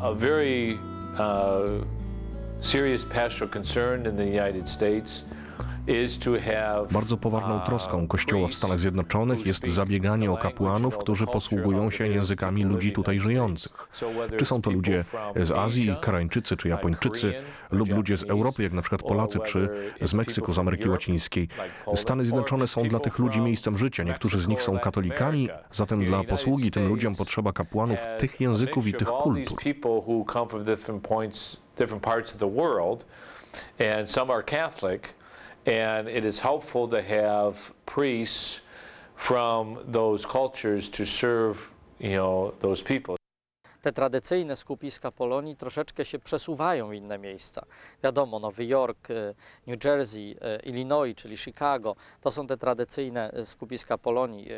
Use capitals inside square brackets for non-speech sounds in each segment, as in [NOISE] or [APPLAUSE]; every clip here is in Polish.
a very uh, serious pastoral concern in the United States Bardzo poważną uh, troską Kościoła w Stanach Zjednoczonych jest zabieganie o kapłanów, którzy posługują się językami ludzi tutaj żyjących. Czy są to ludzie z Azji, Asia, Karańczycy czy Japończycy, lub ludzie z Europy, jak na przykład Polacy, czy z Meksyku, z Ameryki Łacińskiej. Stany Zjednoczone są dla tych ludzi miejscem życia. Niektórzy z nich są katolikami, zatem dla posługi tym ludziom potrzeba kapłanów tych języków i tych kultur. and some are Catholic, and it is helpful to have priests from those cultures to serve, you know, those people. Te tradycyjne skupiska Polonii troszeczkę się przesuwają w inne miejsca. Wiadomo, Nowy Jork, e, New Jersey, e, Illinois, czyli Chicago, to są te tradycyjne e, skupiska Polonii,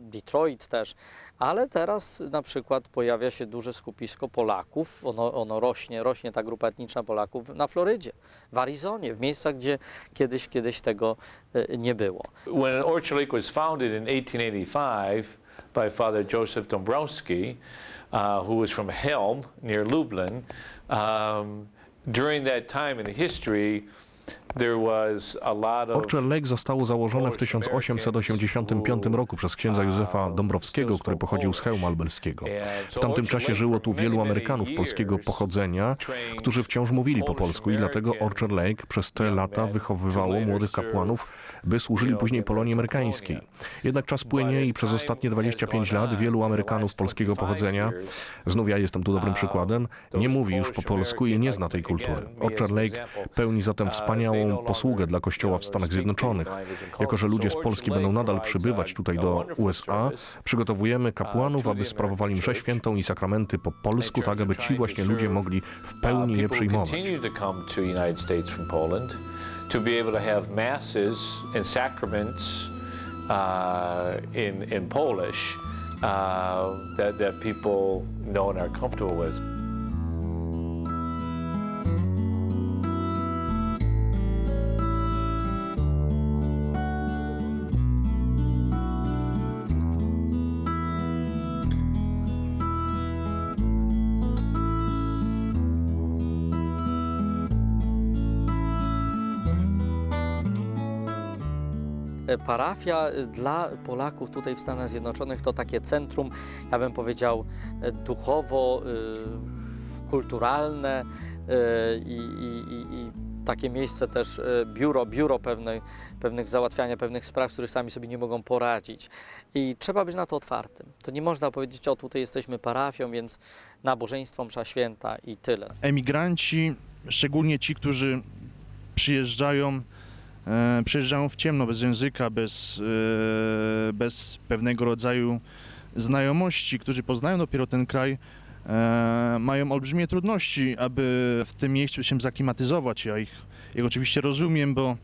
Detroit też, ale teraz na przykład pojawia się duże skupisko Polaków, ono, ono rośnie, rośnie ta grupa etniczna Polaków na Florydzie, w Arizonie, w miejscach, gdzie kiedyś, kiedyś tego nie było. When Orchard Lake was founded in 1885 by Father Joseph Dombrowski, uh, who was from Helm near Lublin, um, during that time in the history, Orchard Lake zostało założone w 1885 roku przez księdza Józefa Dąbrowskiego, który pochodził z Chełma Albelskiego. W tamtym czasie żyło tu wielu Amerykanów polskiego pochodzenia, którzy wciąż mówili po polsku i dlatego Orchard Lake przez te lata wychowywało młodych kapłanów, by służyli później Polonii amerykańskiej. Jednak czas płynie i przez ostatnie 25 lat wielu Amerykanów polskiego pochodzenia, znów ja jestem tu dobrym przykładem, nie mówi już po polsku i nie zna tej kultury. Orchard Lake pełni zatem wspaniałą posługę dla Kościoła w Stanach Zjednoczonych. Jako, że ludzie z Polski będą nadal przybywać tutaj do USA, przygotowujemy kapłanów, aby sprawowali mszę świętą i sakramenty po polsku, tak aby ci właśnie ludzie mogli w pełni je przyjmować. to be able to have masses and sacraments uh, in in Polish uh, that that people know and are comfortable with. Parafia e, dla Polaków tutaj w Stanach Zjednoczonych to takie centrum, ja bym powiedział, e, duchowo, e, kulturalne e, i, i, i, takie miejsce też, e, biuro, biuro pewnych załatwiania pewnych spraw, z których sami sobie nie mogą poradzić. I trzeba być na to otwartym. To nie można powiedzieć, o tutaj jesteśmy parafią, więc nabożeństwo, msza święta i tyle. emigranci, szczególnie ci, którzy przyjeżdżają, e, przyjeżdżają w ciemno, bez języka, bez, e, bez pewnego rodzaju znajomości, którzy poznają dopiero ten kraj, e, mają olbrzymie trudności, aby w tym miejscu się zaklimatyzować. Ja ich, ich oczywiście rozumiem, bo,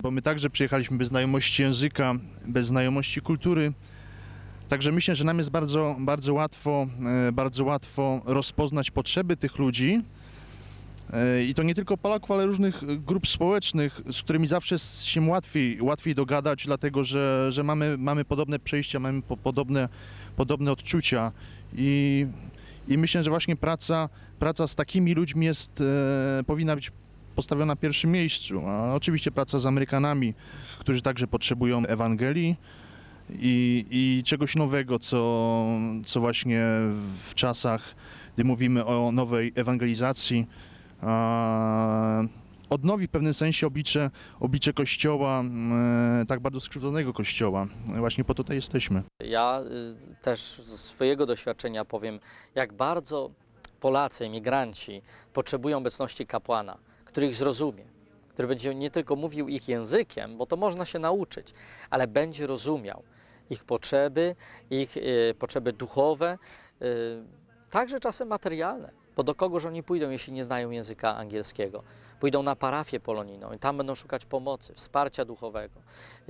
bo my także przyjechaliśmy bez znajomości języka, bez znajomości kultury. Także myślę, że nam jest bardzo, bardzo, łatwo, bardzo łatwo rozpoznać potrzeby tych ludzi. E, I to nie tylko Polaków, ale różnych grup społecznych, z którymi zawsze jest się łatwiej, łatwiej dogadać, dlatego że, że mamy, mamy podobne przejścia, mamy po, podobne, podobne odczucia. I, I myślę, że właśnie praca, praca z takimi ludźmi jest, e, powinna być postawiona na pierwszym miejscu. A oczywiście praca z Amerykanami, którzy także potrzebują Ewangelii i, i czegoś nowego, co, co właśnie w czasach, gdy mówimy o nowej ewangelizacji, odnowi w pewnym sensie oblicze, oblicze Kościoła, e, tak bardzo skrzywdzonego Kościoła. Właśnie po to tutaj jesteśmy. Ja y, też ze swojego doświadczenia powiem, jak bardzo Polacy, emigranci potrzebują obecności kapłana, który ich zrozumie, który będzie nie tylko mówił ich językiem, bo to można się nauczyć, ale będzie rozumiał ich potrzeby, ich y, potrzeby duchowe, y, także czasem materialne. Bo do kogoż oni pójdą, jeśli nie znają języka angielskiego? Pójdą na parafię polonijną i tam będą szukać pomocy, wsparcia duchowego.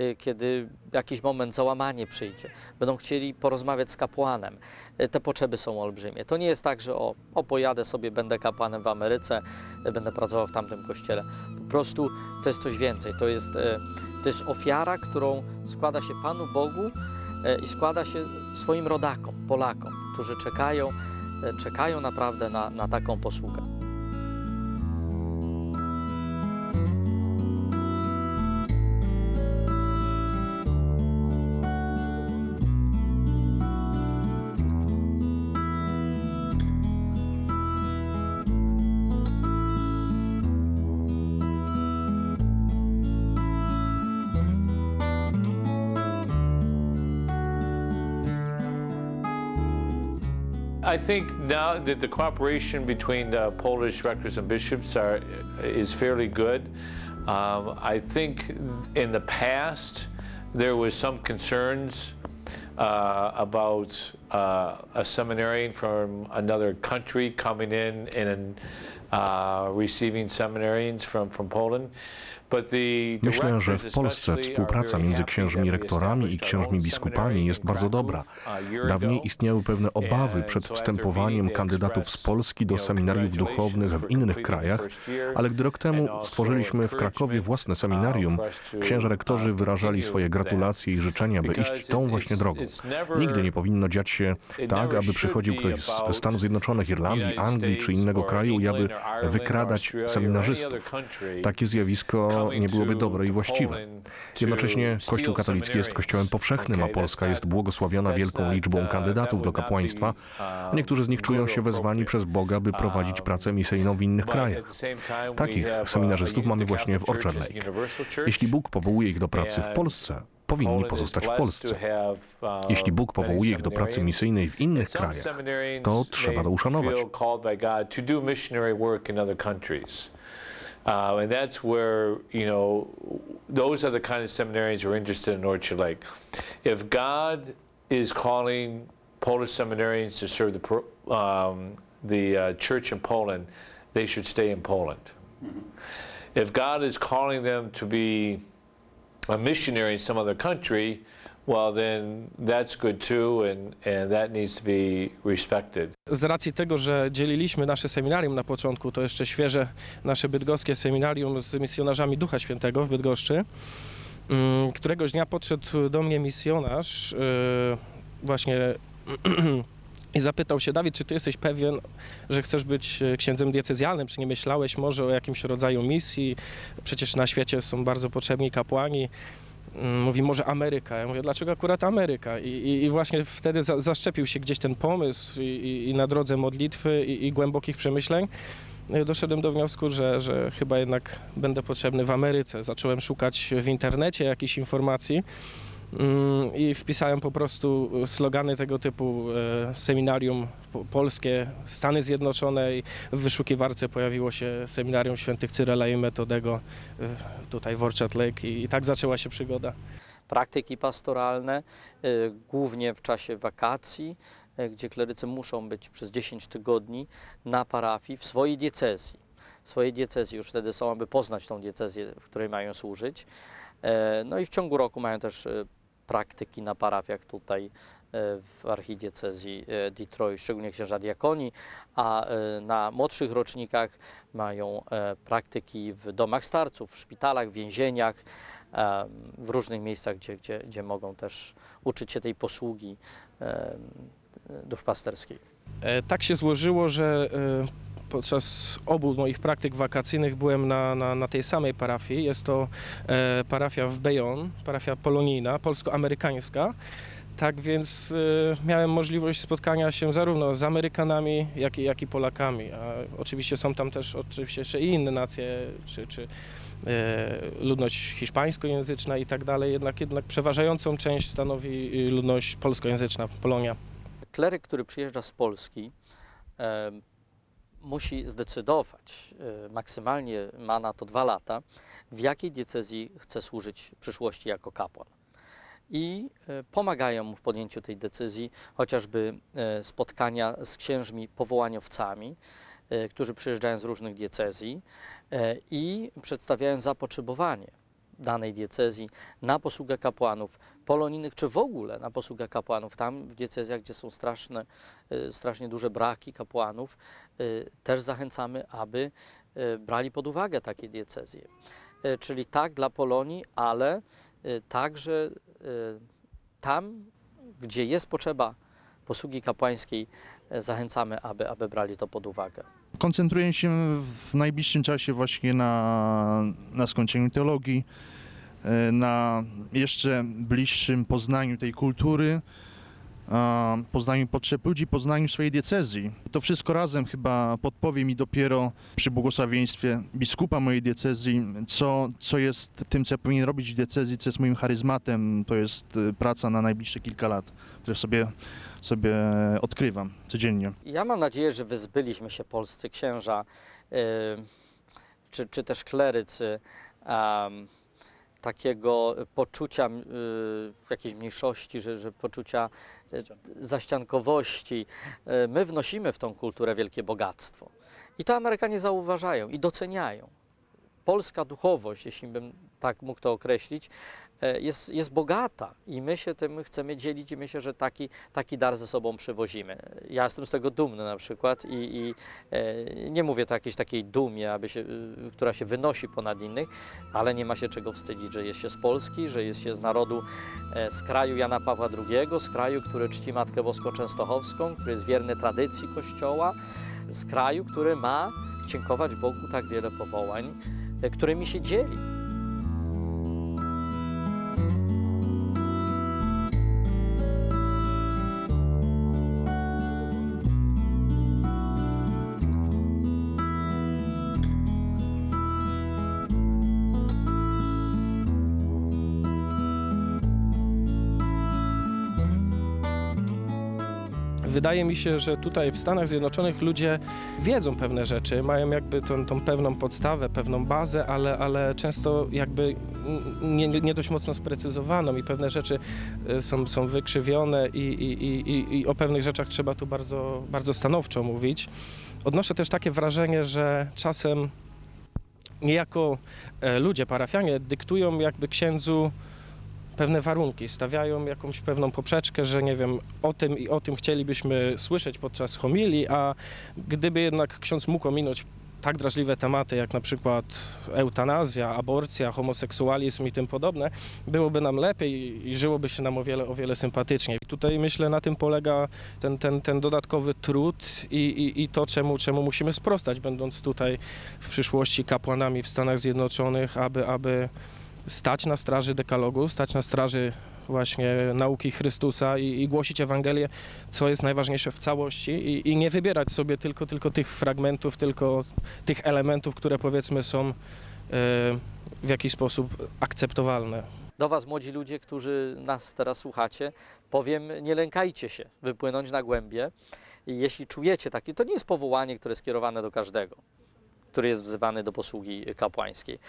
Y, Kiedy jakiś moment załamanie przyjdzie, będą chcieli porozmawiać z kapłanem. Y, Te potrzeby są olbrzymie. To nie jest tak, że o, o pojadę sobie, będę kapłanem w Ameryce, y, będę pracował w tamtym kościele. Po prostu to jest coś więcej. To jest, to jest ofiara, którą składa się Panu Bogu i składa się swoim rodakom, Polakom, którzy czekają czekają naprawdę na, na taką posługę. I think now that the cooperation between the Polish rectors and bishops are, is fairly good. Um, I think in the past there was some concerns uh, about uh, a seminarian from another country coming in and uh, receiving seminarians from, from Poland. Myślę, że w Polsce współpraca między księżmi rektorami i księżmi biskupami jest bardzo dobra. Dawniej istniały pewne obawy przed wstępowaniem kandydatów z Polski do seminariów duchownych w innych krajach, ale gdy rok temu stworzyliśmy w Krakowie własne seminarium, księże rektorzy uh, wyrażali swoje gratulacje i życzenia, by iść tą właśnie drogą. Nigdy nie powinno dziać się tak, aby przychodził ktoś z Stanów Zjednoczonych, Irlandii, Anglii czy innego kraju i aby wykradać seminarzystów. Takie zjawisko nie byłoby dobre i właściwe. Jednocześnie Kościół katolicki jest kościołem powszechnym, a Polska jest błogosławiona wielką liczbą kandydatów do kapłaństwa. Niektórzy z nich czują się wezwani przez Boga, by prowadzić pracę misyjną w innych krajach. Takich seminarzystów mamy właśnie w Orchard Lake. Jeśli Bóg powołuje ich do pracy w Polsce, powinni pozostać w Polsce. Jeśli Bóg powołuje ich do pracy misyjnej w innych krajach, to trzeba to uszanować. Uh, and that's where, you know, those are the kind of seminarians who are interested in Orchard Lake. If God is calling Polish seminarians to serve the, um, the uh, church in Poland, they should stay in Poland. If God is calling them to be a missionary in some other country, well, then that's good too, and, that needs to be respected. Z racji tego, że dzieliliśmy nasze seminarium na początku, to jeszcze świeże nasze bydgoskie seminarium z misjonarzami Ducha Świętego w Bydgoszczy, mm, któregoś dnia podszedł do mnie misjonarz yy, właśnie [CLEARS THROAT] i zapytał się, Dawid, czy ty jesteś pewien, że chcesz być e, księdzem diecezjalnym, czy nie myślałeś może o jakimś rodzaju misji? Przecież na świecie są bardzo potrzebni kapłani. Mm, Mówi, może Ameryka. Ja mówię, dlaczego akurat Ameryka? I, i, i właśnie wtedy za, zaszczepił się gdzieś ten pomysł i, i, na drodze modlitwy i, głębokich przemyśleń e, doszedłem do wniosku, że, że chyba jednak będę potrzebny w Ameryce. Zacząłem szukać w internecie jakichś informacji i wpisałem po prostu slogany tego typu e, seminarium po- polskie, Stany Zjednoczone i w wyszukiwarce pojawiło się seminarium świętych Cyrela i Metodego e, tutaj w Orchard Lake i, tak zaczęła się przygoda. praktyki pastoralne, y, głównie w czasie wakacji, y, gdzie klerycy muszą być przez 10 tygodni na parafii w swojej diecezji. Swojej diecezji już wtedy są, aby poznać tą diecezję, w której mają służyć. E, No i w ciągu roku mają też y, praktyki na parafiach tutaj y, w archidiecezji Detroit, szczególnie księża diakonii, a na młodszych rocznikach mają e, praktyki w domach starców, w szpitalach, w więzieniach, w różnych miejscach, gdzie, gdzie, gdzie mogą też uczyć się tej posługi duszpasterskiej. E, Tak się złożyło, że e, podczas obu moich praktyk wakacyjnych byłem na, na, na tej samej parafii. Jest to e, parafia w Bayonne, parafia polonijna, polsko-amerykańska. Tak więc e, miałem możliwość spotkania się zarówno z Amerykanami, jak i, jak i Polakami. A oczywiście są tam też oczywiście jeszcze i inne nacje, czy, czy e, ludność hiszpańskojęzyczna i tak dalej. Jednak, jednak przeważającą część stanowi y, ludność polskojęzyczna, Polonia. Kleryk, który przyjeżdża z Polski, em, musi zdecydować, e, maksymalnie ma na to dwa lata, w jakiej diecezji chce służyć w przyszłości jako kapłan. I e, pomagają mu w podjęciu tej decyzji chociażby e, spotkania z księżmi powołaniowcami, którzy przyjeżdżają z różnych diecezji i przedstawiają zapotrzebowanie danej diecezji na posługę kapłanów polonijnych, czy w ogóle na posługę kapłanów. Tam w diecezjach, gdzie są straszne, y, strasznie duże braki kapłanów, y, też zachęcamy, aby y, brali pod uwagę takie diecezje. Czyli tak dla Polonii, ale także tam, gdzie jest potrzeba posługi kapłańskiej, zachęcamy, aby, aby brali to pod uwagę. Koncentruję się w najbliższym czasie właśnie na, na skończeniu teologii, e, na jeszcze bliższym poznaniu tej kultury, poznaniu potrzeb ludzi, poznaniu swojej diecezji. To wszystko razem chyba podpowie mi dopiero przy błogosławieństwie biskupa mojej diecezji, co, co jest tym, co ja powinien robić w diecezji, co jest moim charyzmatem. To jest e, praca na najbliższe kilka lat, które sobie, sobie odkrywam codziennie. Ja mam nadzieję, że wyzbyliśmy się polscy księża, y, czy, czy też klerycy, em, takiego poczucia y, jakiejś mniejszości, że, że poczucia y, zaściankowości. Y, my wnosimy w tą kulturę wielkie bogactwo. I to Amerykanie zauważają i doceniają. Polska duchowość, jeśli bym tak mógł to określić, e, jest, jest bogata i my się tym chcemy dzielić i myślę, że taki, taki dar ze sobą przywozimy. Ja jestem z tego dumny na przykład i, i e, nie mówię to jakiejś takiej dumie, aby się, y, która się wynosi ponad innych, ale nie ma się czego wstydzić, że jest się z Polski, że jest się z narodu, e, z kraju Jana Pawła II, z kraju, który czci Matkę Boską Częstochowską, który jest wierny tradycji Kościoła, z kraju, który ma dziękować Bogu tak wiele powołań, e, którymi się dzieli. Wydaje mi się, że tutaj w Stanach Zjednoczonych ludzie wiedzą pewne rzeczy, mają jakby tą, tą pewną podstawę, pewną bazę, ale, ale często jakby nie, nie dość mocno sprecyzowaną i pewne rzeczy y, są, są wykrzywione i, i, i, i- o pewnych rzeczach trzeba tu bardzo, bardzo stanowczo mówić. Odnoszę też takie wrażenie, że czasem niejako e, ludzie, parafianie dyktują jakby księdzu pewne warunki, stawiają jakąś pewną poprzeczkę, że nie wiem, o tym i o tym chcielibyśmy słyszeć podczas homilii, a gdyby jednak ksiądz mógł ominąć tak drażliwe tematy, jak na przykład eutanazja, aborcja, homoseksualizm i tym podobne, byłoby nam lepiej i żyłoby się nam o wiele, o wiele sympatyczniej. I tutaj myślę, na tym polega ten, ten, ten dodatkowy trud i, i, i to, czemu, czemu musimy sprostać, będąc tutaj w przyszłości kapłanami w Stanach Zjednoczonych, aby, aby stać na straży dekalogu, stać na straży właśnie nauki Chrystusa i, i głosić Ewangelię, co jest najważniejsze w całości i, i nie wybierać sobie tylko, tylko tych fragmentów, tylko tych elementów, które powiedzmy są e, w jakiś sposób akceptowalne. Do Was, młodzi ludzie, którzy nas teraz słuchacie, powiem, nie lękajcie się wypłynąć na głębie. Jeśli czujecie takie, to nie jest powołanie, które jest skierowane do każdego, który jest wzywany do posługi kapłańskiej,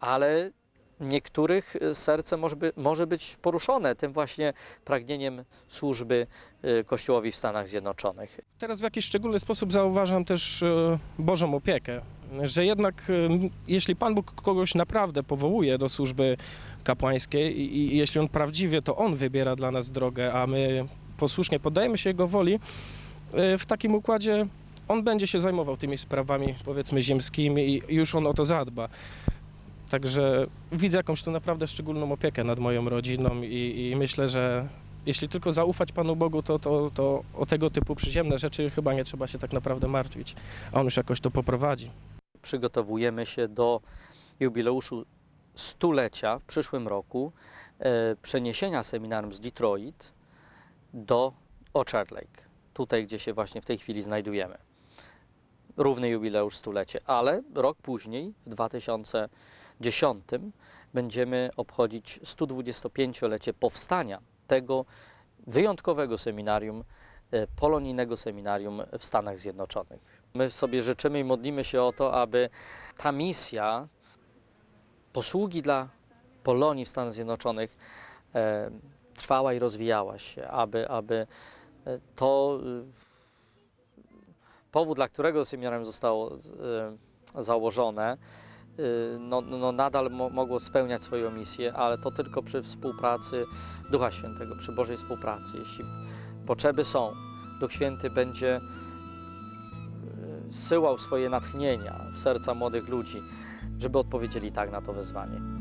ale niektórych y, serce może, by, może być poruszone tym właśnie pragnieniem służby y, Kościołowi w Stanach Zjednoczonych. Teraz w jakiś szczególny sposób zauważam też e, Bożą opiekę, że jednak e, jeśli Pan Bóg kogoś naprawdę powołuje do służby kapłańskiej i, i jeśli On prawdziwie, to On wybiera dla nas drogę, a my posłusznie poddajemy się Jego woli, e, w takim układzie On będzie się zajmował tymi sprawami, powiedzmy, ziemskimi i już On o to zadba. Także widzę jakąś tu naprawdę szczególną opiekę nad moją rodziną i, i myślę, że jeśli tylko zaufać Panu Bogu, to, to, to o tego typu przyziemne rzeczy chyba nie trzeba się tak naprawdę martwić, a On już jakoś to poprowadzi. przygotowujemy się do jubileuszu stulecia w przyszłym roku e, przeniesienia seminarium z Detroit do Orchard Lake, tutaj gdzie się właśnie w tej chwili znajdujemy. Równy jubileusz stulecie, ale rok później, w 2010, będziemy obchodzić 125-lecie powstania tego wyjątkowego seminarium, e, polonijnego seminarium w Stanach Zjednoczonych. My sobie życzymy i modlimy się o to, aby ta misja posługi dla Polonii w Stanach Zjednoczonych e, trwała i rozwijała się, aby, aby e, to e, powód, dla którego seminarium zostało e, założone, no, no nadal mo, mogło spełniać swoją misję, ale to tylko przy współpracy Ducha Świętego, przy Bożej współpracy. Jeśli potrzeby są, Duch Święty będzie e, syłał swoje natchnienia w serca młodych ludzi, żeby odpowiedzieli tak na to wezwanie.